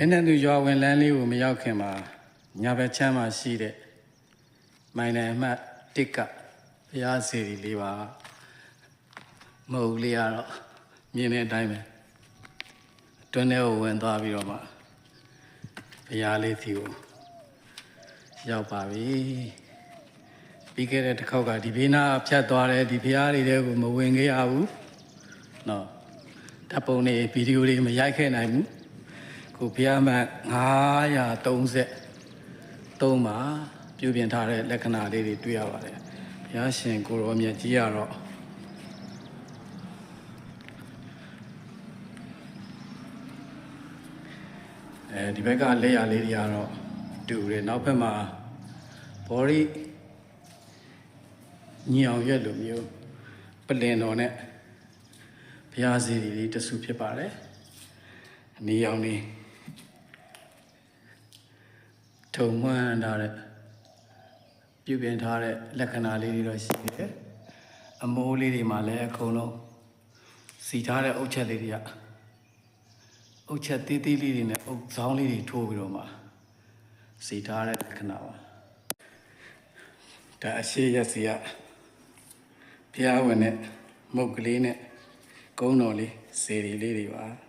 မင်းနဲ့သူရွာဝင်လန်းလေးကိုမရောက်ခင်မှာညာဘက်ချမ်းမှာရှိတဲ့မိုင်းနယ်အမှတ်တစ်ကဘုရားစီရီလေးပါမဟုတ်လေးကတော့မြင်တဲ့အတိုင်းပဲတွန်းထဲကိုဝင်သွားပြီးတော့မှဘုရားလေးစီကိုရောက်ပါပြီပြီးခဲ့တဲ့တစ်ခေါက်ကဒီဘေးနာဖြတ်သွားတယ်ဒီဘုရားလေးတွေကိုမဝင်ခဲ့ရဘူးနော်ဓာတ်ပုံတွေဗီဒီယိုတွေမရိုက်ခဲ့နိုင်ဘူး ကိုဘုရားမတ်930 3မှာပြုပြင်ထားတဲ့လက္ခဏာလေးတွေတွေ့ရပါတယ်ဘုရားရှင်ကိုရောမြတ်ကြီးကတော့အဲဒီဘက်ကလက်ရလေးတွေကတော့တူတယ်နောက်ဘက်မှာဘော်ရီညင်အောင်ရွက်လိုမျိုးပလင်တော်နဲ့ဘုရားစီလေးတဆူဖြစ်ပါတယ်အနီရောင်လေး ထုံမှန်းထားတဲ့ပြုပြင်ထားတဲ့လက္ခဏာလေးတွေတော့ရှိတယ်။အမိုးလေးတွေမှာလည်းအကုန်လုံးစီထားတဲ့အုတ်ချက်လေးတွေကအုတ်ချက်သေးသေးလေးတွေနဲ့အုတ်ဇောင်းလေးတွေထိုးပြီးတော့မှစီထားတဲ့လက္ခဏာပါ။ဒါအရှိရစီကဘုရားဝင်တဲ့မုတ်ကလေးနဲ့ကုန်းတော်လေးစေရီလေးတွေပါ။